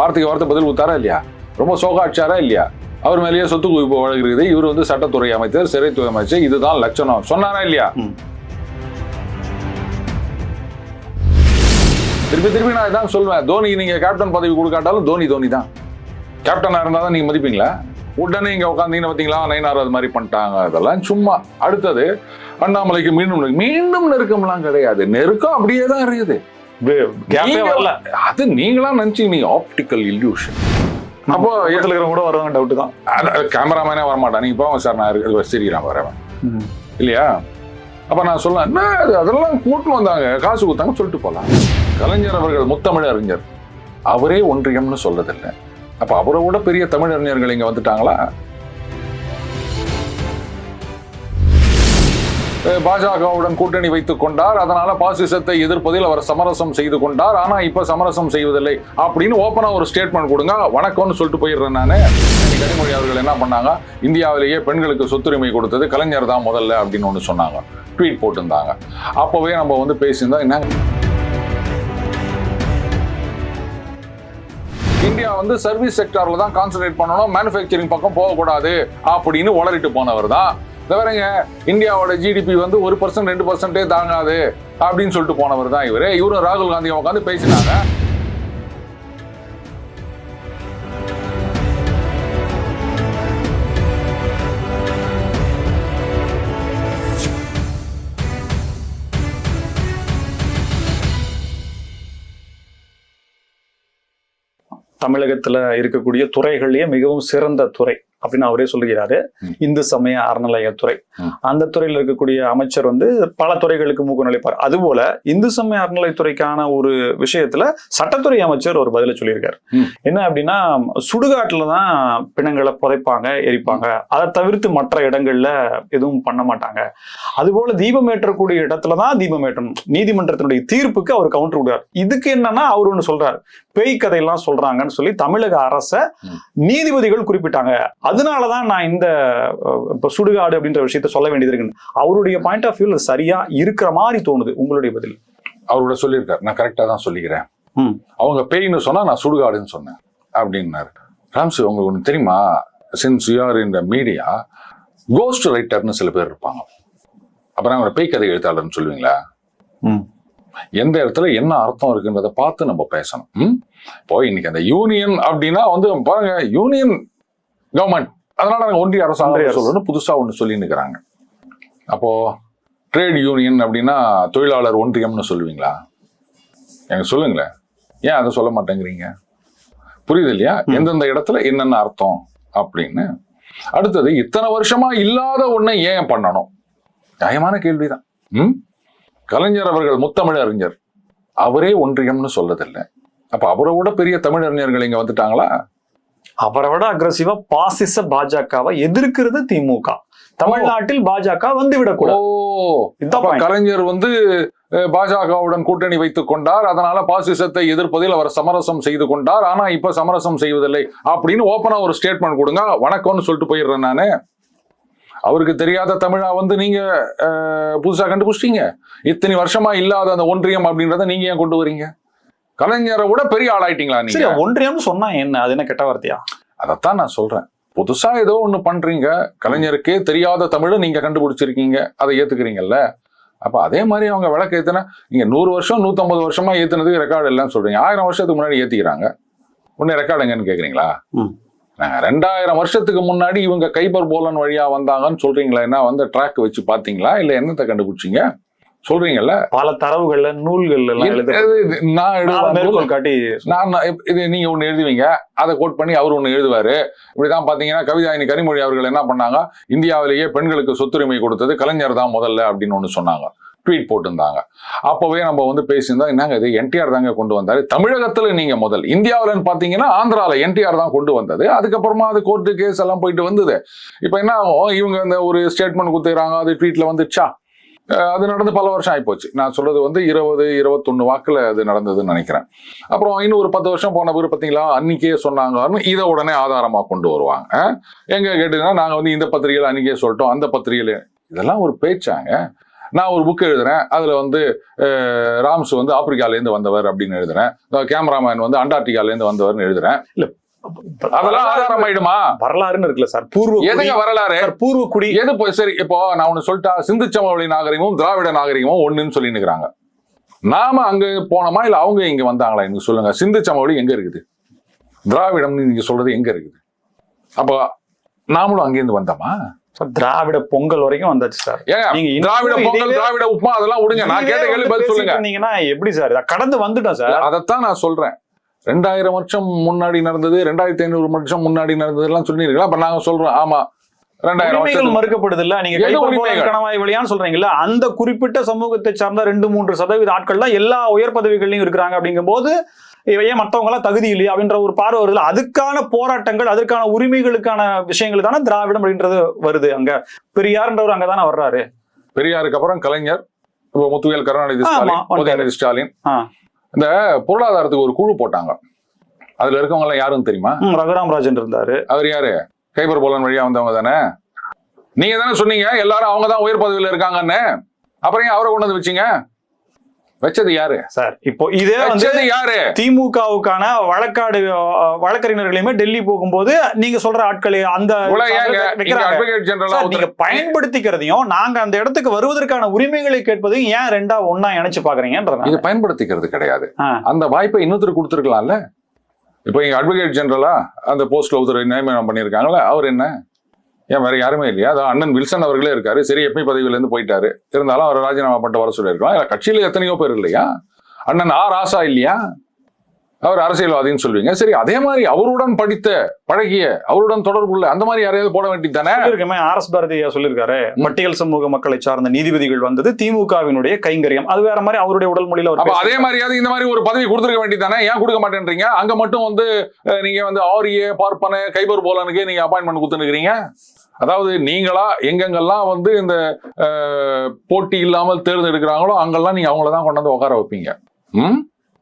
வார்த்தைக்கு வார்த்தை பதில் கொடுத்தாரா இல்லையா? ரொம்ப சோகாட்சாரா இல்லையா? அவர் மேலேயே சொத்து குவிப்பு வழங்குறது இவர் வந்து சட்டத்துறை அமைச்சர் சிறைத்துறை அமைச்சர். இதுதான் லட்சணம். சொன்னாரா இல்லையா. திருப்பி திருப்பி நான் இதான் சொல்லுவேன் தோனிக்கு நீங்க கேப்டன் பதவி கொடுக்காட்டாலும் தோனி தோனி தான். கேப்டனா இருந்தா தான் நீங்க மதிப்பீங்களா? உடனே இங்க உட்காந்தீங்கன்னு பாத்தீங்களா நைனார் அது மாதிரி பண்ணிட்டாங்க. அதெல்லாம் சும்மா. அடுத்தது அண்ணாமலைக்கு மீண்டும். மீண்டும் நெருக்கம்லாம் கிடையாது. நெருக்கம் அப்படியே தான் இருக்குது. கேப்பே நீங்க- வரல. அது நீங்களா நினைச்சீங்க நீங்க ஆப்டிக்கல் இல்யூஷன் அப்போ இருக்கிறவங்க கூட வருவாங்க டவுட் தான். கேமராமேனே வரமாட்டான். நீங்க போங்க சார் நான் இருக்கு சிரிக்கிறான் வரவன் இல்லையா? அப்ப நான் சொல்ல என்ன? அதெல்லாம் கூட்டு வந்தாங்க. காசு கொடுத்தாங்க சொல்லிட்டு போலாம். கலைஞர் அவர்கள் முத்தமிழ் அறிஞர். அவரே ஒன்றியம்னு சொல்றதில்லை. அப்ப அவரை விட பெரிய தமிழ் அறிஞர்கள் இங்க வந்துட்டாங்களா? பாஜகவுடன் கூட்டணி வைத்துக் கொண்டார். அதனால பாசிசத்தை எதிர்ப்பதில் அவர் சமரசம் செய்து கொண்டார். ஆனா இப்ப சமரசம் செய்வதில்லை அப்படின்னு ஓப்பனா ஒரு ஸ்டேட்மெண்ட் கொடுங்க. வணக்கம்னு சொல்லிட்டு போயிடுறேன் நானு. கனிமொழி அவர்கள் என்ன பண்ணாங்க? இந்தியாவிலேயே பெண்களுக்கு சொத்துரிமை கொடுத்தது கலைஞர் தான் முதல்ல அப்படின்னு ஒன்று சொன்னாங்க. ட்வீட் போட்டிருந்தாங்க. அப்பவே நம்ம வந்து பேசியிருந்தோம் என்ன இந்தியா வந்து சர்வீஸ் செக்டாரில் தான் கான்சன்ட்ரேட் பண்ணணும். மேனுஃபேக்சரிங் பக்கம் போகக்கூடாது அப்படின்னு உளறிட்டு போனவர் தான் தவிரங்க இந்தியாவோட ஜிடிபி வந்து ஒரு பர்சன்ட் ரெண்டு பர்சன்டே தாங்காது அப்படின்னு சொல்லிட்டு போனவர் தான் இவர். இவரும் ராகுல் காந்தி உட்காந்து பேசினாங்க. தமிழகத்துல இருக்கக்கூடிய துறைகள்லேயே மிகவும் சிறந்த துறை. அப்படின்னு அவரே சொல்லுகிறாரு. இந்து சமய அறநிலையத்துறை. அந்த துறையில் இருக்கக்கூடிய அமைச்சர் வந்து பல துறைகளுக்கு மூக்கு நுழைப்பார். அதுபோல இந்து சமய அறநிலையத்துறைக்கான ஒரு விஷயத்துல சட்டத்துறை அமைச்சர் ஒரு பதில சொல்லியிருக்காரு. என்ன அப்படின்னா சுடுகாட்டுல தான் பிணங்களை புதைப்பாங்க எரிப்பாங்க. அதை தவிர்த்து மற்ற இடங்கள்ல எதுவும் பண்ண மாட்டாங்க. அதுபோல தீபம் ஏற்றக்கூடிய இடத்துல தான் தீபம் ஏற்றணும். நீதிமன்றத்தினுடைய தீர்ப்புக்கு அவர் கவுண்டர் விடுறார். இதுக்கு என்னன்னா அவர் ஒண்ணு சொல்றாரு. பேய் கதையெல்லாம் சொல்றாங்கன்னு சொல்லி தமிழக அரச. நீதிபதிகள் குறிப்பிட்டாங்க. அதனாலதான் நான் இந்த இப்ப சுடுகாடு அப்படின்ற விஷயத்த சொல்ல வேண்டியது இருக்குன்னு அவருடைய பாயிண்ட் ஆஃப் வியூல சரியா இருக்கிற மாதிரி தோணுது உங்களுடைய பதில். அவரோட சொல்லியிருக்காரு. நான் கரெக்டா தான் சொல்லிக்கிறேன். ம். அவங்க பேய்னு சொன்னா நான் சுடுகாடுன்னு சொன்னேன் அப்படின்னாரு. ராம்சி உங்களுக்கு ஒன்று தெரியுமா? சின்ஸ் யூஆர் இந்த மீடியா கோஸ்ட் ரைட்டர்னு சில பேர் இருப்பாங்க. அப்புறம் அவங்க பேய் கதை எழுத்தாளர்னு சொல்லுவீங்களா? ம். எந்த இடத்துல என்ன அர்த்தம் இருக்குன்றதை பார்த்து நம்ம பேசணும். ம்? இப்போ இன்னைக்கு அந்த யூனியன் அப்படின்னா வந்து பாருங்க யூனியன் கவர்மெண்ட் அதனால நாங்க ஒன்றிய ஒன்றிய அரசாங்கம் அரசு. சொல்லணும்னு புதுசா ஒன்று சொல்லி நிற்கிறாங்க அப்போ ட்ரேட் யூனியன் அப்படின்னா தொழிலாளர் ஒன்றியம்னு சொல்லுவீங்களா? எனக்கு சொல்லுங்களேன். ஏன் அதை சொல்ல மாட்டேங்கிறீங்க? புரியுது இல்லையா. எந்தெந்த இடத்துல என்னென்ன அர்த்தம் அப்படின்னு. அடுத்தது இத்தனை வருஷமா இல்லாத ஒண்ணை ஏன் பண்ணணும்? நியாயமான கேள்விதான். ம்? கலைஞர் அவர்கள் முத்தமிழ் அறிஞர். அவரே ஒன்றியம்னு சொல்லதில்லை. அப்ப அவரை விட பெரிய தமிழ் அறிஞர்கள் இங்க வந்துட்டாங்களா? அவரை விட அக்ரஸிவா பாசிச பாஜகவை எதிர்க்கிறது திமுக. தமிழ்நாட்டில் பாஜக வந்து விடக்கூடாது. கலைஞர் வந்து பாஜகவுடன் கூட்டணி வைத்துக் கொண்டார். அதனால பாசிசத்தை எதிர்ப்பதில் அவர் சமரசம் செய்து கொண்டார். ஆனா இப்ப சமரசம் செய்வதில்லை. அப்படின்னு ஓப்பனா ஒரு ஸ்டேட்மெண்ட் கொடுங்க. வணக்கம்னு சொல்லிட்டு போயிடுறேன் நானு. அவருக்கு தெரியாத தமிழா வந்து நீங்க புதுசா கண்டுபிடிச்சிட்டீங்க. இத்தனை வருஷமா இல்லாத அந்த ஒன்றியம் அப்படின்றத நீங்க ஏன் கொண்டு வரீங்க? கலைஞரை விட பெரிய ஆளாயிட்டீங்களா நீங்க? ஒன்றியம்னு சொன்னா என்ன? அது என்ன கெட்ட வார்த்தையா? அதைத்தான் நான் சொல்றேன். புதுசா ஏதோ ஒண்ணு பண்றீங்க. கலைஞருக்கே தெரியாத தமிழை நீங்க கண்டுபிடிச்சிருக்கீங்க. அதை ஏத்துக்கிறீங்கல்ல? அப்ப அதே மாதிரி அவங்க விளக்கு ஏத்துனா நீங்க நூறு வருஷம் நூத்தம்பது வருஷமா ஏத்துனதுக்கு ரெக்கார்டு இல்லைன்னு சொல்றீங்க. ஆயிரம் வருஷத்துக்கு முன்னாடி ஏத்திக்கிறாங்க. உடனே ரெக்கார்டு எங்கன்னு கேக்குறீங்களா. நாங்க ரெண்டாயிரம் வருஷத்துக்கு முன்னாடி இவங்க கைபர் போலன் வழியா வந்தாங்கன்னு சொல்றீங்களா? என்ன வந்து ட்ராக் வச்சு பாத்தீங்களா இல்ல என்னத்தை கண்டுபிடிச்சீங்க? சொல்றீங்கல்ல? பல தரவுகள்ல நூல்கள்ல நான் காட்டி நான் இது நீங்க ஒண்ணு எழுதுவீங்க. அதை கோட் பண்ணி அவர் ஒண்ணு எழுதுவாரு. இப்படிதான் பாத்தீங்கன்னா கவிதாயினி கனிமொழி அவர்கள் என்ன பண்ணாங்க? இந்தியாவிலேயே பெண்களுக்கு சொத்துரிமை கொடுத்தது கலைஞர் தான் முதல்ல அப்படின்னு ஒண்ணு சொன்னாங்க. ட்வீட் போட்டிருந்தாங்க. அப்பவே நம்ம வந்து பேசியிருந்தோம் என்னங்க இது? என்டிஆர் தாங்க கொண்டு வந்தாரு. தமிழகத்துல நீங்க முதல். இந்தியாவிலன்னு பாத்தீங்கன்னா ஆந்திரால என்டிஆர் தான் கொண்டு வந்தது. அதுக்கப்புறமா அது கோர்ட்டு கேஸ் எல்லாம் போயிட்டு வந்தது. இப்போ என்ன ஆகும்? இவங்க இந்த ஒரு ஸ்டேட்மெண்ட் கொடுத்துறாங்க அது ட்வீட்ல வந்துச்சா அது நடந்து பல வருஷம் ஆகிப்போச்சு நான் சொல்றது வந்து இருபது இருபத்தொன்னு வாக்கில் அது நடந்ததுன்னு நினைக்கிறேன். அப்புறம் இன்னும் ஒரு பத்து வருஷம் போன பிறகு பார்த்தீங்களா அன்னைக்கே சொன்னாங்கன்னு இதை உடனே ஆதாரமாக கொண்டு வருவாங்க. எங்கே கேட்டீங்கன்னா நாங்கள் வந்து இந்த பத்திரிகையில் அன்னைக்கே சொல்லிட்டோம் அந்த பத்திரிகையில். இதெல்லாம் ஒரு பேச்சாங்க. நான் ஒரு புக் எழுதுறேன் அதில் வந்து ராம்ஸ் வந்து ஆப்பிரிக்காலேருந்து வந்தவர் அப்படின்னு எழுதுறேன். கேமராமேன் வந்து அண்டார்டிகாலேருந்து வந்தவர்னு எழுதுறேன். அதெல்லாம் ஆதாரம் ஆயிடுமா வரலாறுன்னு இருக்குல்ல சார். பூர்வ எதுங்க வரலாறு? பூர்வ குடி எது சரி இப்போ நான் ஒண்ணு சொல்லிட்டா சிந்து சமவெளி நாகரிகமும் திராவிட நாகரிகமும் ஒண்ணுன்னு சொல்லி நிக்கிறாங்க நாம அங்க போனோமா இல்ல அவங்க இங்க வந்தாங்களா? எனக்கு சொல்லுங்க. சிந்து சமவெளி எங்க இருக்குது? திராவிடம்னு நீங்க சொல்றது எங்க இருக்குது? அப்போ நாமளும் அங்கேருந்து வந்தோமா? திராவிட பொங்கல் வரைக்கும் வந்தாச்சு சார். நீங்க திராவிட பொங்கல் திராவிட உப்புமா அதெல்லாம் விடுங்க. நான் கேட்ட கேள்வி பதில் சொல்லுங்க. எப்படி சார்? கடந்து வந்துட்டோம் சார். அதைத்தான் நான் சொல்றேன். ரெண்டாயிரம் வருஷம் முன்னாடி நடந்தது ரெண்டாயிரத்தி ஐநூறு வருஷம் முன்னாடி நடந்தது எல்லாம் சொல்லிருக்கலாம் அப்ப நாங்க சொல்றோம். ஆமா. ரெண்டாயிரம் மறுக்கப்படுது இல்ல நீங்க கணவாய் வழியான்னு சொல்றீங்கல்ல அந்த குறிப்பிட்ட சமூகத்தை சார்ந்த ரெண்டு மூன்று சதவீத ஆட்கள் தான் எல்லா உயர் பதவிகள்லயும் இருக்கிறாங்க அப்படிங்கும்போது இவ ஏன் மத்தவங்க எல்லாம் தகுதி இல்லையா அப்படின்ற ஒரு பார்வை வருது அதுக்கான போராட்டங்கள் அதற்கான உரிமைகளுக்கான விஷயங்கள் தானே திராவிடம் அப்படின்றது வருது அங்க. பெரியார்ன்றவர் அங்கதானே வர்றாரு. பெரியாருக்கு அப்புறம் கலைஞர் முத்துவேல் கருணாநிதி ஸ்டாலின். இந்த பொருளாதாரத்துக்கு ஒரு குழு போட்டாங்க. அதுல இருக்கவங்க எல்லாம் யாருன்னு தெரியுமா? ரகுராம் ராஜன் இருந்தாரு. அவர் யாரு? கைபர் போலன் வழியா வந்தவங்க தானே? நீங்க தானே சொன்னீங்க எல்லாரும் அவங்க தான் உயர் பதவியில இருக்காங்கன்னு. அப்புறம் ஏன் அவரை கொண்டு வந்து வச்சீங்க? வச்சது யாரு? சார் இப்போ இதே வந்து யாரு? திமுகவுக்கான வழக்காடு வழக்கறிஞர்களையுமே டெல்லி போகும்போது நீங்க சொல்ற ஆட்கள் அந்த நீங்க பயன்படுத்திக்கிறதையும் நாங்க அந்த இடத்துக்கு வருவதற்கான உரிமைகளை கேட்பதையும் ஏன் ரெண்டா ஒண்ணா இணைச்சு பாக்குறீங்கன்றது? இது பயன்படுத்திக்கிறது கிடையாது. அந்த வாய்ப்பை இன்னொருத்தர் கொடுத்துருக்கலாம்ல? இப்போ இங்க அட்வொகேட் ஜெனரலா அந்த போஸ்ட்ல ஒருத்தர் நியமனம் பண்ணியிருக்காங்களே அவர் என்ன? ஏன் வேற யாருமே இல்லையா? அதான் அண்ணன் வில்சன் அவர்களே இருக்காரு. சரி எப்பி பதவியில இருந்து போயிட்டாரு. இருந்தாலும் அவர் ராஜினாமா பண்ணிட்டு வர சொல்லியிருக்கலாம். இல்ல கட்சியில எத்தனையோ பேர் இல்லையா? அண்ணன் ஆர் ஆசா இல்லையா? அவர் அரசியல்வாதின்னு சொல்லுவீங்க. சரி அதே மாதிரி அவருடன் படித்த பழகிய அவருடன் தொடர்புள்ள அந்த மாதிரி யாரையாவது போட வேண்டியது தானே? ஆர் எஸ் பாரதி ஐயா சொல்லியிருக்காரு. பட்டியல் சமூக மக்களை சார்ந்த நீதிபதிகள் வந்தது திமுகவினுடைய கைங்கரியம். அது வேற மாதிரி அவருடைய உடல் மொழியில அவர் அப்ப அதே. மாதிரியாவது இந்த மாதிரி ஒரு பதவி கொடுத்துருக்க வேண்டியதானே ஏன் கொடுக்க மாட்டேன்றீங்க? அங்க மட்டும் வந்து நீங்க வந்து ஆரியே பார்ப்பன கைபர் போலனுக்கே நீங்க அப்பாயின்மெண்ட் கொடுத்துருக்கீங்க அதாவது நீங்களா எங்கெங்கெல்லாம் வந்து இந்த போட்டி இல்லாமல் தேர்ந்தெடுக்கிறாங்களோ அங்கெல்லாம் நீங்க அவங்கள தான் கொண்டு வந்து உட்கார வைப்பீங்க. ம்?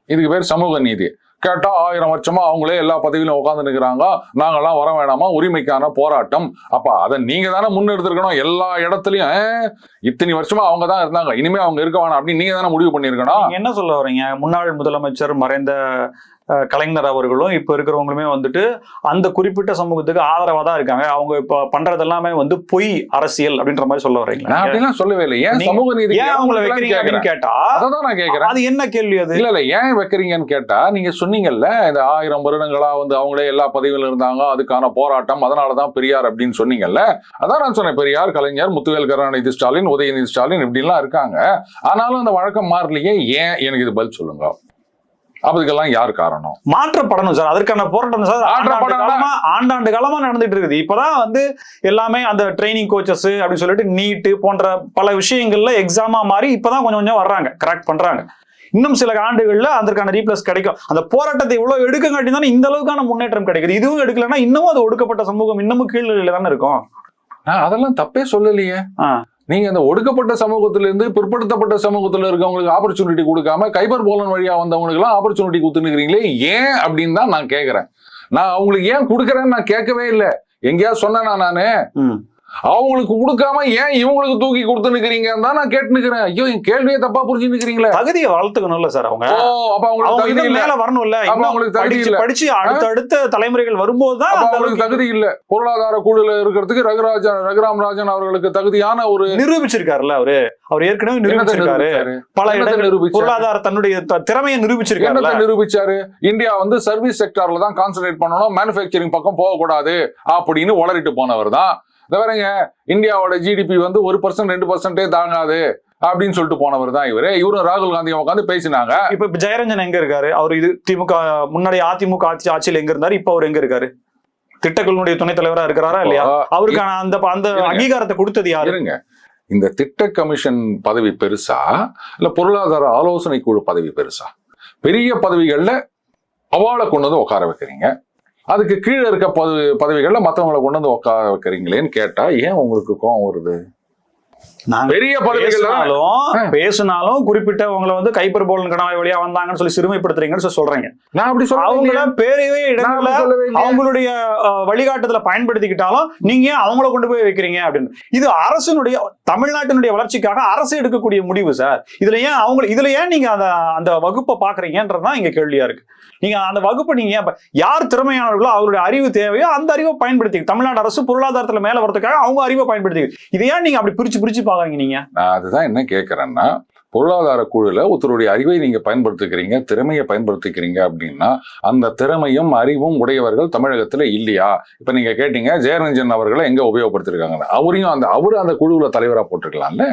இதுக்கு பேர் சமூக நீதி. கேட்டா ஆயிரம் வருஷமா அவங்களே எல்லா பதவியிலும் உட்காந்து நிற்கிறாங்க நாங்கெல்லாம் வர வேணாமா? உரிமைக்கான போராட்டம். அப்ப அதை நீங்க தானே முன்னெடுத்திருக்கணும். எல்லா இடத்துலயும் இத்தனை வருஷமா அவங்க தான் இருந்தாங்க. இனிமே அவங்க இருக்க வேணாம் அப்படின்னு நீங்க தானே முடிவு பண்ணிருக்கணும் என்ன சொல்ல வரீங்க? முன்னாள் முதலமைச்சர் மறைந்த கலைஞர் அவர்களும் இப்ப இருக்கிறவங்களுமே வந்துட்டு அந்த குறிப்பிட்ட சமூகத்துக்கு ஆதரவா தான் இருக்காங்க. அவங்க இப்ப பண்றது எல்லாமே வந்து பொய் அரசியல் அப்படின்ற மாதிரி சொல்ல வரீங்களா அப்படிலாம் சொல்லவே இல்லை. ஏன் சமூக நீதி ஏன் அவங்கள வைக்கிறீங்க அப்படின்னு கேட்டா அதான் நான் கேக்குறேன் அது என்ன கேள்வி அது? இல்ல இல்ல ஏன் வைக்கிறீங்கன்னு கேட்டா நீங்க சொன்னீங்கல்ல இந்த ஆயிரம் வருடங்களா வந்து அவங்களே எல்லா பதவியில இருந்தாங்க அதுக்கான போராட்டம் அதனாலதான் பெரியார் அப்படின்னு சொன்னீங்கல்ல. அதான் நான் சொன்னேன் பெரியார் கலைஞர் முத்துவேல் கருணாநிதி ஸ்டாலின் உதயநிதி ஸ்டாலின் இப்படி எல்லாம் இருக்காங்க. ஆனாலும் அந்த வழக்கம் மாறலையே ஏன் எனக்கு இது பதில் சொல்லுங்க? அப்ப இதுக்கெல்லாம் யார் காரணம்? மாற்றப்படணும் சார். அதற்கான போராட்டம் சார். ஆண்டாண்டு ஆண்டாண்டு காலமா நடந்துட்டு இருக்குது. இப்பதான் வந்து எல்லாமே அந்த ட்ரைனிங் கோச்சஸ் அப்படின்னு சொல்லிட்டு நீட்டு போன்ற பல விஷயங்கள்ல எக்ஸாமா மாறி இப்பதான் கொஞ்சம் கொஞ்சம் வர்றாங்க. கரெக்ட் பண்றாங்க. இன்னும் சில ஆண்டுகள்ல அதற்கான ரீப்ளஸ் கிடைக்கும். அந்த போராட்டத்தை இவ்வளவு எடுக்கங்காட்டி தானே இந்த அளவுக்கான முன்னேற்றம் கிடைக்குது. இதுவும் எடுக்கலன்னா இன்னமும் அது ஒடுக்கப்பட்ட சமூகம் இன்னமும் கீழ்நிலையில தானே இருக்கும்? அதெல்லாம் தப்பே சொல்லலையே. நீங்க அந்த ஒடுக்கப்பட்ட சமூகத்துல இருந்து பிற்படுத்தப்பட்ட சமூகத்துல இருக்கவங்களுக்கு ஆப்பர்ச்சுனிட்டி கொடுக்காம கைபர் போலன் வழியா வந்தவங்களுக்கு எல்லாம் ஆப்பர்ச்சுனிட்டி கொடுத்துருக்கிறீங்களே ஏன் அப்படின்னு தான் நான் கேக்குறேன். நான் அவங்களுக்கு ஏன் கொடுக்குறேன்னு நான் கேட்கவே இல்லை. எங்கேயாவது சொன்னேனா நானு? அவங்களுக்கு கொடுக்காம ஏன் இவங்களுக்கு தூக்கி கொடுத்து நிக்கிறீங்கன்னு தான் நான் கேட்டு நிக்கிறேன். ஐயோ என் கேள்வியே தப்பா புரிஞ்சு நிக்கிறீங்களே. தகுதியை வளர்த்துக்கணும்ல சார் அவங்க. அப்ப அவங்களுக்கு அவங்க தகுதி மேல வரணும்ல அவங்களுக்கு தகுதி இல்ல. படிச்சு அடுத்த அடுத்த தலைமுறைகள் வரும்போது தான் அவங்களுக்கு தகுதி இல்ல. பொருளாதார குழுல இருக்கிறதுக்கு ரகுராஜன் ரகுராம் ராஜன் அவர்களுக்கு தகுதியான ஒரு நிரூபிச்சிருக்காருல்ல அவரு. அவர் ஏற்கனவே நிரூபிச்சிருக்காரு. நிரூபிச்சாரு? பல இடங்கள்? பொருளாதார தன்னுடைய திறமையை நிரூபிச்சிருக்காருல்ல. என்னத்தை நிரூபிச்சாரு? இந்தியா வந்து சர்வீஸ் செக்டார்ல தான் கான்சென்ட்ரேட் பண்ணணும் மேனுஃபேக்சரிங் பக்கம் போகக்கூடாது அப்படின்னு உளறிட்டு போனவர் தான் இந்த பாருங்க இந்தியாவோட ஜிடிபி வந்து ஒரு பர்சன்ட் ரெண்டு பர்சன்டே தாங்காது அப்படின்னு சொல்லிட்டு போனவர் தான் இவரு. இவரும் ராகுல் காந்தி உட்காந்து பேசினாங்க. இப்ப இப்ப ஜெயரஞ்சன் எங்க இருக்காரு? அவர் இது திமுக முன்னாடி அதிமுக ஆட்சி ஆட்சியில் எங்க இருந்தாரு? இப்ப அவர் எங்க இருக்காரு? திட்டக்குழுனுடைய துணைத் தலைவரா இருக்கிறாரா இல்லையா? அவருக்கான அந்த அந்த. அங்கீகாரத்தை கொடுத்தது யாரு? இருங்க. இந்த திட்ட கமிஷன் பதவி பெருசா? இல்ல பொருளாதார ஆலோசனை குழு பதவி பெருசா? பெரிய பதவிகள்ல அவாளை கொண்டு வந்து உட்கார வைக்கிறீங்க. அதுக்கு கீழே இருக்க பதவி பதவிகளில் மற்றவங்களை கொண்டு வந்து உட்கார வைக்கிறீங்களேன்னு கேட்டால் ஏன் உங்களுக்கு கோவம் வருது? பெரிய பதவிகள் பேசினாலும் பேசினாலும் குறிப்பிட்டவங்களை வந்து கைப்பர் போலன் கணவாய் வழியா வந்தாங்கன்னு சொல்லி சிறுமைப்படுத்துறீங்கன்னு சொல்லி சொல்றீங்க. நான் அப்படி அவங்கள சொல்றேன் பேரையே இடங்கள்ல அவங்களுடைய வழிகாட்டுதல பயன்படுத்திக்கிட்டாலும் நீங்க அவங்கள கொண்டு போய் வைக்கிறீங்க அப்படின்னு. இது அரசனுடைய தமிழ்நாட்டினுடைய வளர்ச்சிக்காக அரசு எடுக்கக்கூடிய முடிவு சார். இதுல ஏன் அவங்க இதுல ஏன் நீங்க அந்த அந்த வகுப்பை பாக்குறீங்கன்றதுதான் இங்க கேள்வியா இருக்கு. நீங்க அந்த வகுப்பை நீங்க யார் திறமையானவர்களோ அவருடைய அறிவு தேவையோ அந்த அறிவை பயன்படுத்தி தமிழ்நாடு அரசு பொருளாதாரத்துல மேல வரதுக்காக அவங்க அறிவை பயன்படுத்தி இதை ஏன் நீங்க அப்படி பிரிச்சு பிரிச்சு பாக்குறீங்க நீங்க? நான் அதுதான் என்ன கேட்கறேன்னா பொருளாதார குழுல ஒருத்தருடைய அறிவை நீங்க பயன்படுத்திக்கிறீங்க திறமையை பயன்படுத்திக்கிறீங்க அப்படின்னா அந்த திறமையும் அறிவும் உடையவர்கள் தமிழகத்துல இல்லையா? இப்ப நீங்க கேட்டீங்க ஜெயரஞ்சன் அவர்களை எங்க உபயோகப்படுத்திருக்காங்க அவரையும் அந்த அவரு அந்த குழுவுல தலைவரா போட்டிருக்கலாம்ல?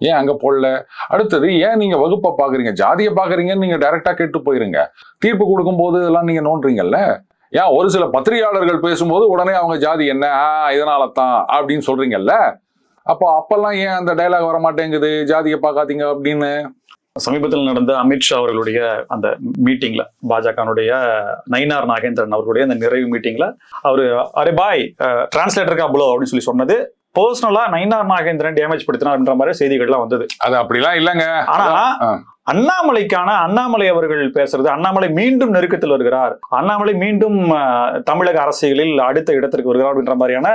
ஏன் அங்க போடல? அடுத்தது ஏன் நீங்க வகுப்பை பாக்குறீங்க? ஜாதியை பாக்குறீங்கன்னு நீங்க டைரக்டா கேட்டு போயிருங்க. தீர்ப்பு கொடுக்கும்போது இதெல்லாம் நீங்க நோண்டுறீங்கல்ல? ஏன் ஒரு சில பத்திரிகையாளர்கள் பேசும்போது உடனே அவங்க ஜாதி என்ன? இதனால தான் அப்படின்னு சொல்றீங்கல்ல? அப்போ அப்பெல்லாம் ஏன் அந்த டயலாக் வர மாட்டேங்குது ஜாதியை பார்க்காதீங்க அப்படின்னு. சமீபத்தில் நடந்த அமித்ஷா அவர்களுடைய அந்த மீட்டிங்ல பாஜகனுடைய நயினார் நாகேந்திரன் அவர்களுடைய அந்த நிறைவு மீட்டிங்ல அவரு அரே பாய் டிரான்ஸ்லேட்டருக்கு அவ்வளோ அப்படின்னு சொல்லி சொன்னது. பர்சனலா நயினார் நாகேந்திரன் டேமேஜ் படுத்தினார்ன்ற மாதிரி செய்திகள்லாம் வந்தது. அது அப்படிலாம் இல்லைங்க. ஆனா. அண்ணாமலைக்கான அண்ணாமலை அவர்கள் பேசுறது அண்ணாமலை மீண்டும் நெருக்கத்தில் வருகிறார். அண்ணாமலை மீண்டும் தமிழக அரசியலில் அடுத்த இடத்திற்கு வருகிறார் அப்படின்ற மாதிரியான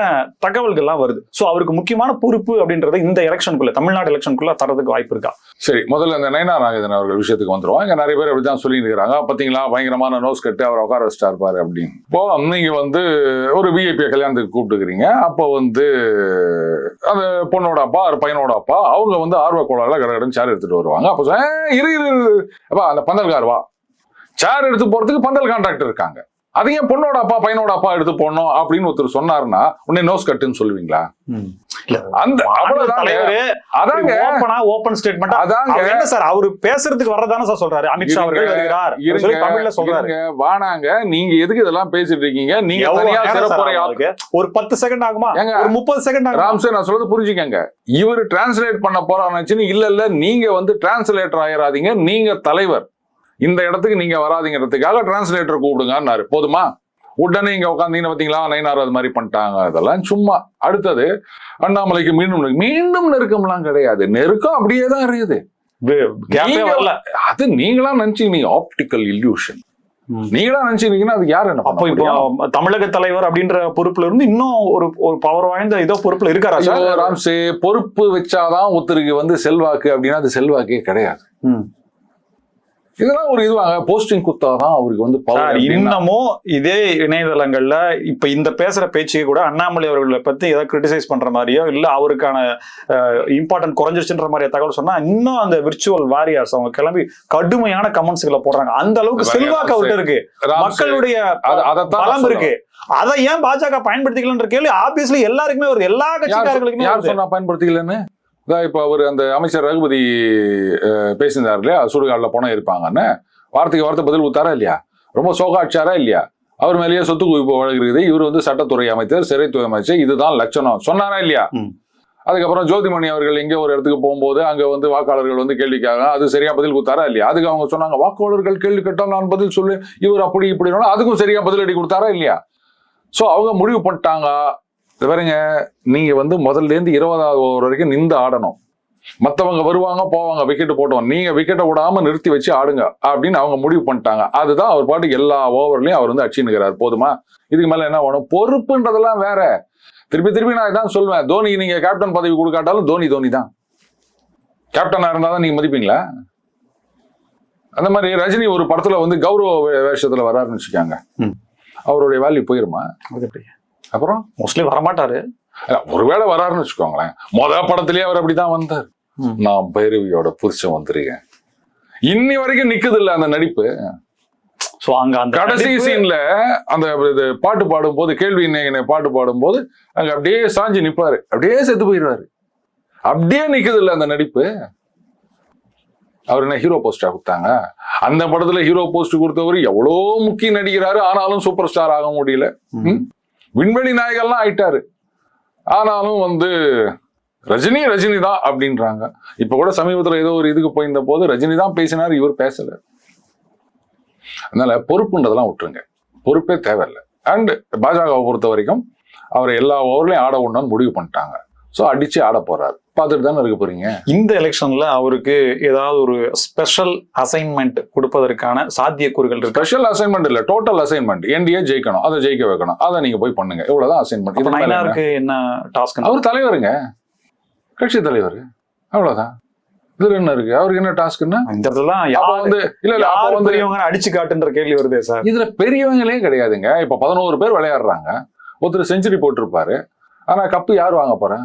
தகவல்கள்லாம் வருது. ஸோ அவருக்கு முக்கியமான பொறுப்பு அப்படின்றது இந்த எலெக்ஷனுக்குள்ள தமிழ்நாடு எலெக்ஷனுக்குள்ள தரதுக்கு வாய்ப்பு இருக்கா? சரி முதல்ல இந்த நயனா நாகேந்திரன் அவர்கள் விஷயத்துக்கு வந்துருவோம். இங்க நிறைய பேர் அப்படிதான் சொல்லி இருக்கிறாங்க பாத்தீங்களா பயங்கரமான நோஸ் கட்டு அவர் உட்கார வச்சுட்டா இருப்பாரு அப்படின்னு. இப்போ நீங்க வந்து ஒரு விஐபி கல்யாணத்துக்கு கூப்பிட்டுக்கிறீங்க. அப்போ வந்து அந்த பொண்ணோட அப்பா ஒரு பையனோட அப்பா அவங்க வந்து ஆர்வ கோளாறுல கடகடன் சேர் எடுத்துட்டு வருவாங்க. அப்போ இரு இரு அப்பா அந்த பந்தல்கார் வா. சேர் எடுத்து போறதுக்கு பந்தல் கான்ட்ராக்டர் இருக்காங்க. அது ஏன் பொண்ணோட அப்பா பையனோட அப்பா எடுத்து போடணும் அப்படின்னு ஒருத்தர் சொன்னாருன்னா உடனே நோஸ் கட்டுன்னு சொல்லுவீங்களா? இல்ல. அந்த அதாங்க. ஓபன் ஸ்டேட்மெண்ட் அதாங்க. என்ன சார் அவரு பேசுறதுக்கு வரதானே சார் சொல்றாரு. அமித்ஷா அவர்கள் வருகிறார். தமிழ்ல சொல்றாரு. வானாங்க நீங்க எதுக்கு இதெல்லாம் பேசிட்டு இருக்கீங்க? நீங்க தனியா சிறப்புரை? ஒரு பத்து செகண்ட் ஆகுமா? ஒரு முப்பது செகண்ட் ஆகுமா? ராம்சே நான் சொல்றது புரிஞ்சுக்கங்க. இவர் டிரான்ஸ்லேட் பண்ண போறான்னு இல்ல இல்ல நீங்க வந்து டிரான்ஸ்லேட்டர் ஆயிராதீங்க. நீங்க தலைவர். இந்த இடத்துக்கு நீங்க வராதீங்கிறதுக்காக டிரான்ஸ்லேட்டர் கூப்பிடுங்கன்னாரு. போதுமா? உடனே இங்க உட்காந்தீங்கன்னு பாத்தீங்களா நைனார் அது மாதிரி பண்ணிட்டாங்க. அதெல்லாம் சும்மா. அடுத்தது அண்ணாமலைக்கு மீண்டும். மீண்டும் நெருக்கம்லாம் கிடையாது. நெருக்கம் அப்படியே தான் இருக்குது. அது நீங்களா நினைச்சீங்க ஆப்டிக்கல் இல்யூஷன் நீங்களா நினைச்சீங்கன்னா அது யார் என்ன அப்போ இப்போ? தமிழக தலைவர் அப்படின்ற பொறுப்புல இருந்து இன்னும் ஒரு ஒரு பவர் வாய்ந்த இதோ பொறுப்புல இருக்காரா பொறுப்பு வச்சாதான் ஒருத்தருக்கு வந்து செல்வாக்கு அப்படின்னா அது செல்வாக்கே கிடையாது. இதெல்லாம் ஒரு இதுவாங்க. போஸ்டிங் குத்தாதான் அவருக்கு வந்து சார். இன்னமும் இதே இணையதளங்கள்ல இப்ப இந்த பேசுற பேச்சுக்கு கூட அண்ணாமலை அவர்களை பத்தி ஏதாவது கிரிட்டிசைஸ் பண்ற மாதிரியோ இல்ல அவருக்கான இம்பார்ட்டன்ட் குறைஞ்சிருச்சுன்ற மாதிரி தகவல் சொன்னா இன்னும் அந்த விர்ச்சுவல் வாரியர்ஸ் அவங்க கிளம்பி கடுமையான கமெண்ட்ஸ்களை போடுறாங்க. அந்த அளவுக்கு செல்வாக்கு அவர்கிட்ட இருக்கு. மக்களுடைய பலம் இருக்கு. அதை ஏன் பாஜக பயன்படுத்திக்கலன்ற கேள்வி ஆப்வியஸ்லி எல்லாருக்குமே வருது. எல்லா கட்சிக்காரர்களுக்குமே சொன்னா பயன்படுத்திக்கலன்னு? இதான் இப்ப அவர் அந்த அமைச்சர் ரகுபதி பேசியிருந்தார் இல்லையா? சுடுகாடுல போனா இருப்பாங்கன்னு. வார்த்தைக்கு வார்த்தை பதில் கொடுத்தாரா இல்லையா? ரொம்ப சோகாட்சாரா இல்லையா? அவர் மேலேயே சொத்து குவிப்பு வழங்குறது இவர் வந்து சட்டத்துறை அமைச்சர் சிறைத்துறை அமைச்சர் இதுதான் லட்சணம். சொன்னாரா இல்லையா. அதுக்கப்புறம் ஜோதிமணி அவர்கள் எங்கே ஒரு இடத்துக்கு போகும்போது அங்க வந்து வாக்காளர்கள் வந்து கேள்வி கேட்காங்க அது சரியா பதில் கொடுத்தாரா இல்லையா? அதுக்கு அவங்க சொன்னாங்க வாக்காளர்கள் கேள்வி கேட்டால் நான் பதில் சொல்லு. இவர் அப்படி இப்படி அதுக்கும் சரியா பதிலடி கொடுத்தாரா இல்லையா? சோ அவங்க முடிவு பண்ணிட்டாங்க. இது பாருங்க நீங்க வந்து முதல்ல இருந்து இருபதாவது ஓவர் வரைக்கும் நின்று ஆடணும். மத்தவங்க வருவாங்க போவாங்க விக்கெட் போட்டோம் நீங்க விக்கெட்டை விடாம நிறுத்தி வச்சு ஆடுங்க அப்படின்னு அவங்க முடிவு பண்ணிட்டாங்க. அதுதான் அவர் பாட்டுக்கு எல்லா ஓவர்லயும் அவர் வந்து அடிச்சுன்னுக்கிறார் போதுமா? இதுக்கு மேல என்ன வேணும்? பொறுப்புன்றதெல்லாம் வேற. திருப்பி திருப்பி நான் இதான் சொல்வேன். தோனி நீங்க கேப்டன் பதவி கொடுக்காட்டாலும் தோனி தோனி தான். கேப்டனா இருந்தா தான் நீங்க மதிப்பீங்களா? அந்த மாதிரி ரஜினி ஒரு படத்துல வந்து கௌரவ வேஷத்துல வராருன்னு வச்சுக்காங்க. அவருடைய வேல்யூ போயிருமா? அப்புறம் மோஸ்ட்லி வரமாட்டாரு. ஒருவேளை வராருன்னு வச்சுக்கோங்களேன். முத படத்திலேயே அவர் அப்படிதான் வந்தார். நான் பைரவியோட புருஷன் வந்திருக்கேன். இன்னி வரைக்கும் நிக்குது இல்ல அந்த நடிப்பு. கடைசி சீன்ல அந்த பாட்டு பாடும்போது கேள்வி நேயனை பாட்டு பாடும்போது அங்க அப்படியே சாஞ்சு நிப்பாரு. அப்படியே செத்து போயிடுவாரு அப்படியே நிக்குது இல்ல அந்த நடிப்பு. அவர் என்ன ஹீரோ போஸ்டா கொடுத்தாங்க? அந்த படத்துல ஹீரோ போஸ்ட் கொடுத்தவர் எவ்வளோ முக்கிய நடிக்கிறாரு ஆனாலும் சூப்பர் ஸ்டார் ஆக முடியல? விண்வெளி நாயகர்லாம் ஆயிட்டாரு. ஆனாலும் வந்து ரஜினி ரஜினி தான் அப்படின்றாங்க. இப்ப கூட சமீபத்தில் ஏதோ ஒரு இதுக்கு போயிருந்த போது ரஜினி தான் பேசினார் இவர் பேசல. அதனால பொறுப்புன்றதெல்லாம் விட்டுருங்க. பொறுப்பே தேவையில்லை. அண்ட் பாஜகவை பொறுத்த வரைக்கும் அவர் எல்லா ஓவர்லையும் ஆட ஒண்ணுன்னு முடிவு பண்ணிட்டாங்க. ஸோ அடிச்சு ஆட போறாரு. பார்த்துட்டு தானே இருக்க போறீங்க? இந்த எலெக்ஷன்ல அவருக்கு ஏதாவது ஒரு ஸ்பெஷல் அசைன்மெண்ட் கொடுப்பதற்கான சாத்தியக்கூறுகள் இருக்கு. ஸ்பெஷல் அசைன்மெண்ட் இல்ல டோட்டல் அசைன்மெண்ட் என்டிஏ ஜெயிக்கணும் அதை ஜெயிக்க வைக்கணும். அதை நீங்க போய் பண்ணுங்க. இவ்வளவுதான் அசைன்மெண்ட் அப்ப நயினாருக்கு என்ன? டாஸ்க் அவர் தலைவருங்க. கட்சி தலைவர். அவ்வளவுதான். இதுல என்ன இருக்கு? அவருக்கு என்ன டாஸ்க்னா இந்த வந்து இல்ல இல்ல அப்ப வந்து பெரியவங்க அடிச்சு காட்டுன்ற கேள்வி வருதே சார். இதுல பெரியவங்களே கிடையாதுங்க. இப்ப பதினோரு பேர் விளையாடுறாங்க. ஒருத்தர் செஞ்சுரி போட்டிருப்பாரு. ஆனா கப்பு யார் வாங்க போறா?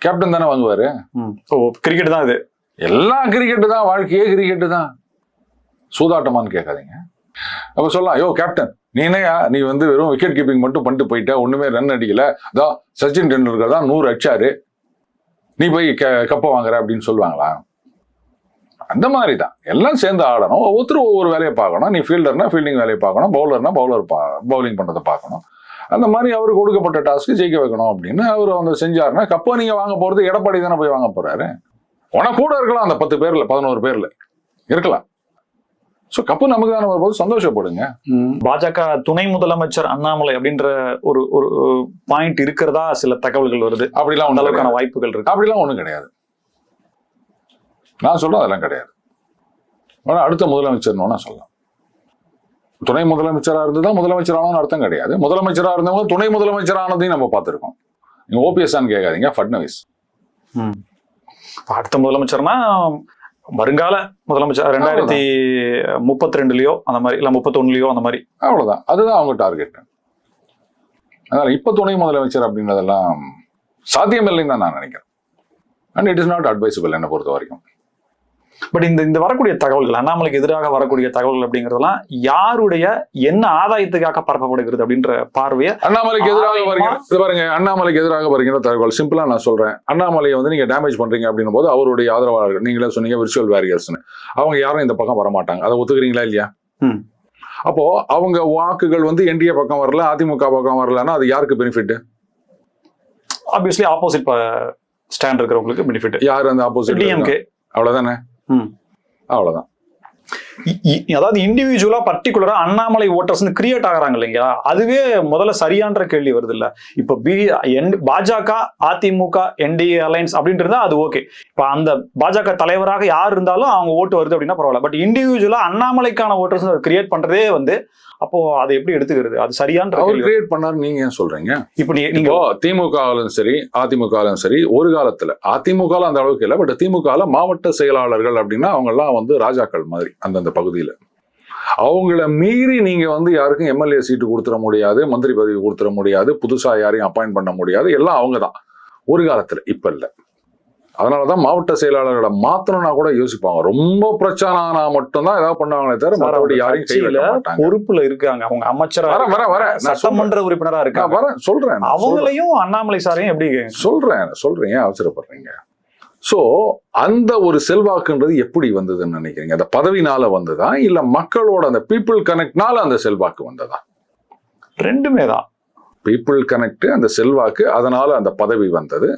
கேப்டன் தானே வாங்குவாரு? ம். ஓ கிரிக்கெட் தான் இது எல்லாம் கிரிக்கெட்டு தான் வாழ்க்கையே கிரிக்கெட்டு தான். சூதாட்டமான்னு கேட்காதீங்க. அப்ப சொல்லலாம் யோ கேப்டன் நீ என்னையா? நீ வந்து வெறும் விக்கெட் கீப்பிங் மட்டும் பண்ணிட்டு போயிட்ட ஒண்ணுமே ரன் அடிக்கல. அதோ சச்சின் டெண்டுல்கர் தான் நூறு அடிச்சாரு. நீ போய் க- கப்பை வாங்குற அப்படின்னு சொல்லுவாங்களா? அந்த மாதிரி தான். எல்லாம் சேர்ந்து ஆடணும். ஒவ்வொருத்தரும் ஒவ்வொரு வேலையை பார்க்கணும். நீ ஃபீல்டர்னா ஃபீல்டிங் வேலையை பார்க்கணும். பவுலர்னா பவுலர் பா பவுலிங் பண்ணுறதை பார்க்கணும். அந்த மாதிரி அவருக்கு கொடுக்கப்பட்ட டாஸ்க்கு ஜெயிக்க வைக்கணும் அப்படின்னு அவர் வந்து செஞ்சாருன்னா கப்பை நீங்க வாங்க போறது எடப்பாடி தானே போய் வாங்க போறாரு? உனக்கு கூட இருக்கலாம் அந்த பத்து பேர்ல பதினோரு பேர்ல. இருக்கலாம். ஸோ கப்பு நமக்கு தானே வரும்போது சந்தோஷப்படுங்க. பாஜக துணை முதலமைச்சர் அண்ணாமலை அப்படின்ற ஒரு ஒரு பாயிண்ட் இருக்கிறதா சில தகவல்கள் வருது. அப்படிலாம் அந்த அளவுக்கான வாய்ப்புகள் இருக்கு. அப்படிலாம் ஒன்றும் கிடையாது. நான் சொல்றேன் அதெல்லாம் கிடையாது. ஆனா அடுத்த முதலமைச்சர்னு வேணா சொல்லலாம். துணை முதலமைச்சரா இருந்து தான் அர்த்தம் கிடையாது. முதலமைச்சரா இருந்தவங்க துணை முதலமைச்சர் ஆனதையும் நம்ம பார்த்துருக்கோம். நீங்க ஓபிஎஸ்ஆன்னு கேட்காதீங்க ஃபட்னவிஸ். அடுத்த முதலமைச்சர்னா வருங்கால முதலமைச்சர் ரெண்டாயிரத்தி முப்பத்தி ரெண்டுலயோ அந்த மாதிரி இல்ல முப்பத்தொன்னுலயோ அந்த மாதிரி. அவ்வளவுதான். அதுதான் அவங்க டார்கெட் அதனால இப்ப துணை முதலமைச்சர் அப்படின்றதெல்லாம் சாத்தியமில்லைன்னு தான் நான் நினைக்கிறேன். And it is not advisable என்னை பொறுத்த வரைக்கும் பட் இந்த இந்த வரக்கூடிய தகவல்கள் அண்ணாமலைக்கு எதிராக வரக்கூடிய தகவல்கள் அப்படிங்கறதெல்லாம் யாருடைய என்ன ஆதாயத்துக்காக பரப்பப்படுகிறது அப்படின்ற பார்வையை அண்ணாமலைக்கு எதிராக. வருகிற இது பாருங்க அண்ணாமலைக்கு எதிராக வருகிற தகவல் சிம்பிளா நான் சொல்றேன். அண்ணாமலையை வந்து நீங்க டேமேஜ் பண்றீங்க அப்படின்னும் போது அவருடைய ஆதரவாளர்கள் நீங்களே சொன்னீங்க விர்ச்சுவல் வேரியர்ஸ்னு அவங்க யாரும் இந்த பக்கம் வரமாட்டாங்க. அதை ஒத்துக்கிறீங்களா இல்லையா. அப்போ அவங்க வாக்குகள் வந்து என்டிஏ பக்கம் வரல அதிமுக பக்கம் வரலன்னா அது யாருக்கு பெனிஃபிட் ஆப்வியஸ்லி ஆப்போசிட் ஸ்டாண்ட் இருக்கிறவங்களுக்கு பெனிஃபிட் யார் அந்த ஆப்போசிட் டிஎம்கே அவ்வளவுதானே? அவ்வளவுதான் அதாவது இண்டிவிஜுவலா பர்டிகுலரா அண்ணாமலை ஓட்டர்ஸ்னு கிரியேட் ஆகுறாங்க இல்லைங்களா? அதுவே முதல்ல சரியான்ற கேள்வி வருது இல்ல இப்ப பி பாஜக அதிமுக என்டிஏ அலைன்ஸ் அப்படின்ட்டு இருந்தா அது ஓகே இப்ப அந்த பாஜக தலைவராக யார் இருந்தாலும் அவங்க ஓட்டு வருது அப்படின்னா பரவாயில்ல. பட் இண்டிவிஜுவலா அண்ணாமலைக்கான ஓட்டர்ஸ் கிரியேட் பண்றதே வந்து அப்போ அதை எப்படி எடுத்துக்கிறது? அது சரியான்ற அவர் கிரியேட் பண்ணாரு நீங்க ஏன் சொல்றீங்க? இப்ப நீங்க இப்போ திமுகவிலும் சரி அதிமுகவிலும் சரி ஒரு காலத்துல அதிமுக அந்த அளவுக்கு இல்லை பட் திமுகல மாவட்ட செயலாளர்கள் அப்படின்னா அவங்க எல்லாம் வந்து ராஜாக்கள் மாதிரி அந்தந்த பகுதியில. அவங்கள மீறி நீங்க வந்து யாருக்கும் எம்எல்ஏ சீட்டு கொடுத்துட முடியாது மந்திரி பதவி கொடுத்துட முடியாது புதுசா யாரையும் அப்பாயிண்ட் பண்ண முடியாது. எல்லாம் அவங்க தான். ஒரு காலத்துல இப்ப இல்ல. அதனாலதான் மாவட்ட செயலாளர்களை மாத்தணும்னா கூட யோசிப்பாங்க. ரொம்ப பிரச்சனை ஆனா மட்டும்தான் ஏதாவது பண்ணுவாங்களே தவிர அவங்க யாரையும் கை வைக்க கட்சியில மாட்டாங்க. பொறுப்புல இருக்காங்க. அவங்க அமைச்சரா வரேன் நான் சொல்றேன். சட்டமன்ற உறுப்பினரா நான் இருக்காங்க வரேன் சொல்றேன். அவங்களையும் அண்ணாமலை சாரையும் எப்படி சொல்றேன் சொல்றேன். அவசரப்படுறீங்க? சோ அந்த ஒரு செல்வாக்குன்றது எப்படி வந்ததுன்னு நினைக்கிறீங்க? அந்த பதவினால வந்ததா? இல்ல மக்களோட அந்த பீப்புள் கனெக்ட்னால அந்த செல்வாக்கு வந்ததா? ரெண்டுமே தான். பீப்புள் கனெக்ட் அந்த செல்வாக்கு அதனால அந்த பதவி வந்தது.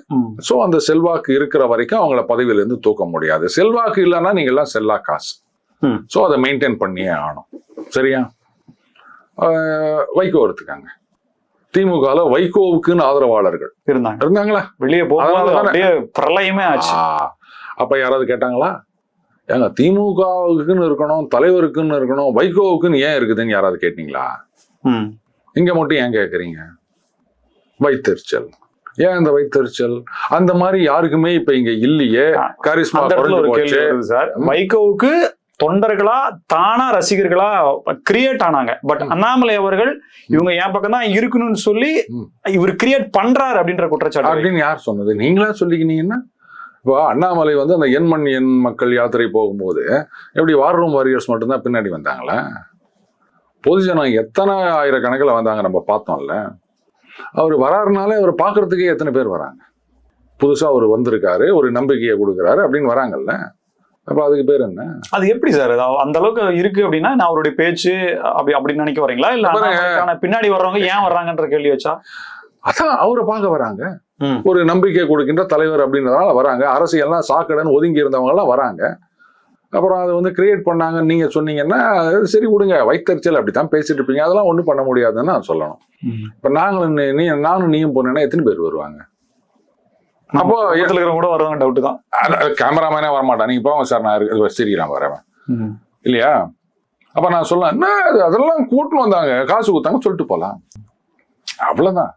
சோ அந்த செல்வாக்கு இருக்கிற வரைக்கும் அவங்கள பதவியில இருந்து தூக்க முடியாது. செல்வாக்கு இல்லைன்னா நீங்க எல்லாம் செல்லா காசு. சோ அதை மெயின்டைன் பண்ணியே ஆகணும். சரியா? வைகோ எடுத்துக்காங்க. திமுகல வைகோவுக்குன்னு ஆதரவாளர்கள். இருந்தாங்க. இருந்தாங்களா? வெளியே அப்படியே பிரளயமே ஆச்சு. அப்ப யாராவது கேட்டாங்களா? ஏங்க திமுகவுக்குன்னு இருக்கணும் தலைவருக்குன்னு இருக்கணும் வைகோவுக்குன்னு ஏன் இருக்குதுன்னு யாராவது கேட்டீங்களா. இங்க மட்டும் ஏன் கேக்குறீங்க? வைத்தறிச்சல் ஏன் இந்த வைத்தறிச்சல் அந்த மாதிரி யாருக்குமே இப்ப இங்க இல்லையே. Charisma sir. வைகோவுக்கு தொண்டர்களா தானா ரசிகர்களா கிரியேட் ஆனாங்க. பட். அண்ணாமலை அவர்கள் இவங்க என் பக்கம் தான் இருக்கணும்னு சொல்லி. இவர் கிரியேட் பண்றாரு அப்படின்ற குற்றச்சாட்டு. அப்படின்னு யார் சொன்னது? நீங்களா சொல்லிக்கினீங்கன்னா இப்போ அண்ணாமலை வந்து அந்த எண் மண் எண் மக்கள் யாத்திரை போகும்போது எப்படி வார் ரூம் வாரியர்ஸ் மட்டும்தான் பின்னாடி வந்தாங்களா? பொதுஜனம் எத்தனை ஆயிரக்கணக்கில் வந்தாங்க நம்ம பார்த்தோம்ல. அவர் வராருனாலே அவர் பார்க்கறதுக்கே எத்தனை பேர் வராங்க. புதுசா அவர் வந்திருக்காரு ஒரு நம்பிக்கையை கொடுக்குறாரு அப்படின்னு வராங்கல்ல. அப்ப அதுக்கு பேர் என்ன? அது எப்படி சார்? அந்த அளவுக்கு இருக்கு அப்படின்னா நான் அவருடைய பேச்சு அப்படி அப்படின்னு நினைக்க வரீங்களா? இல்ல பின்னாடி வர்றவங்க ஏன் வர்றாங்கன்ற கேள்வி வச்சா? அதான் அவரை பார்க்க வராங்க. ஒரு நம்பிக்கை கொடுக்கின்ற தலைவர் அப்படின்றதால வராங்க. அரசியல்லாம் சாக்கடைன்னு ஒதுங்கி இருந்தவங்க எல்லாம் வராங்க. அப்புறம் அதை வந்து கிரியேட் பண்ணாங்கன்னு நீங்க சொன்னீங்கன்னா அது சரி விடுங்க. வைத்தறிச்சல் அப்படித்தான் பேசிட்டு இருப்பீங்க. அதெல்லாம் ஒண்ணும் பண்ண முடியாதுன்னு நான் சொல்லணும். இப்ப நாங்களும் நீ- நானும் நீயும் போனேன்னா எத்தனை பேர் வருவாங்க? அப்போ பக்கத்துல இருக்கிறவங்க கூட வருவாங்க டவுட் தான். கேமராமேனே வரமாட்டான். நீங்க போங்க சார் நான் இருக்கு சிரிக்கிறான் வரவன் இல்லையா? அப்ப நான் சொல்லலாம்? அதெல்லாம் கூட்டின்னு வந்தாங்க. காசு கொடுத்தாங்க சொல்லிட்டு போலாம். அவ்வளவுதான்.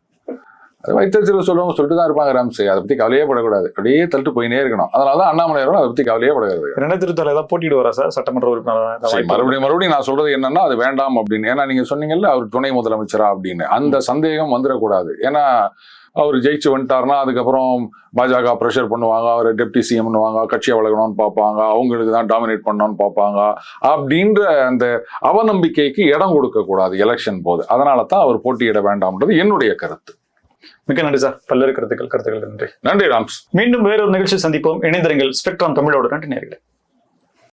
அது வைத்தறிச்சல சொல்லுவாங்க சொல்லிட்டு தான் இருப்பாங்க ராம்சே. அதை பத்தி கவலையே படக்கூடாது. அப்படியே தள்ளிட்டு போயினே இருக்கணும். அதனால தான் அண்ணாமலை அவர்கள் அதை பத்தி கவலையே படக்கூடாது. ரெண்டாயிரத்தி இருபத்தி ஏதாவது போட்டிட்டு வரா சார்? சட்டமன்ற உறுப்பினர்? மறுபடியும் மறுபடியும் நான் சொல்றது என்னன்னா அது வேண்டாம் அப்படின்னு. ஏன்னா நீங்க சொன்னீங்கல்ல அவர் துணை முதலமைச்சரா அப்படின்னு. அந்த சந்தேகம் வந்துடக்கூடாது. ஏன்னா அவர் ஜெயிச்சு வந்துட்டாருன்னா அதுக்கப்புறம் பாஜக ப்ரெஷர் பண்ணுவாங்க அவர் டெப்டி சிஎம் பண்ணுவாங்க கட்சியை வளர்க்கணும்னு பார்ப்பாங்க அவங்களுக்கு தான் டாமினேட் பண்ணணும்னு பார்ப்பாங்க அப்படின்ற அந்த அவநம்பிக்கைக்கு இடம் கொடுக்க கூடாது எலெக்ஷன் போது. அதனால தான் அவர் போட்டியிட வேண்டாம்ன்றது என்னுடைய கருத்து. மிக்க நன்றி சார். பல்வேறு கருத்துக்கள் கருத்துக்கள் நன்றி. நன்றி ராம்ஸ். மீண்டும் வேறொரு நிகழ்ச்சி சந்திப்போம். இணைந்திருங்கள். ஸ்பெக்ட்ரம் தமிழோடு நன்றி நேர்களே.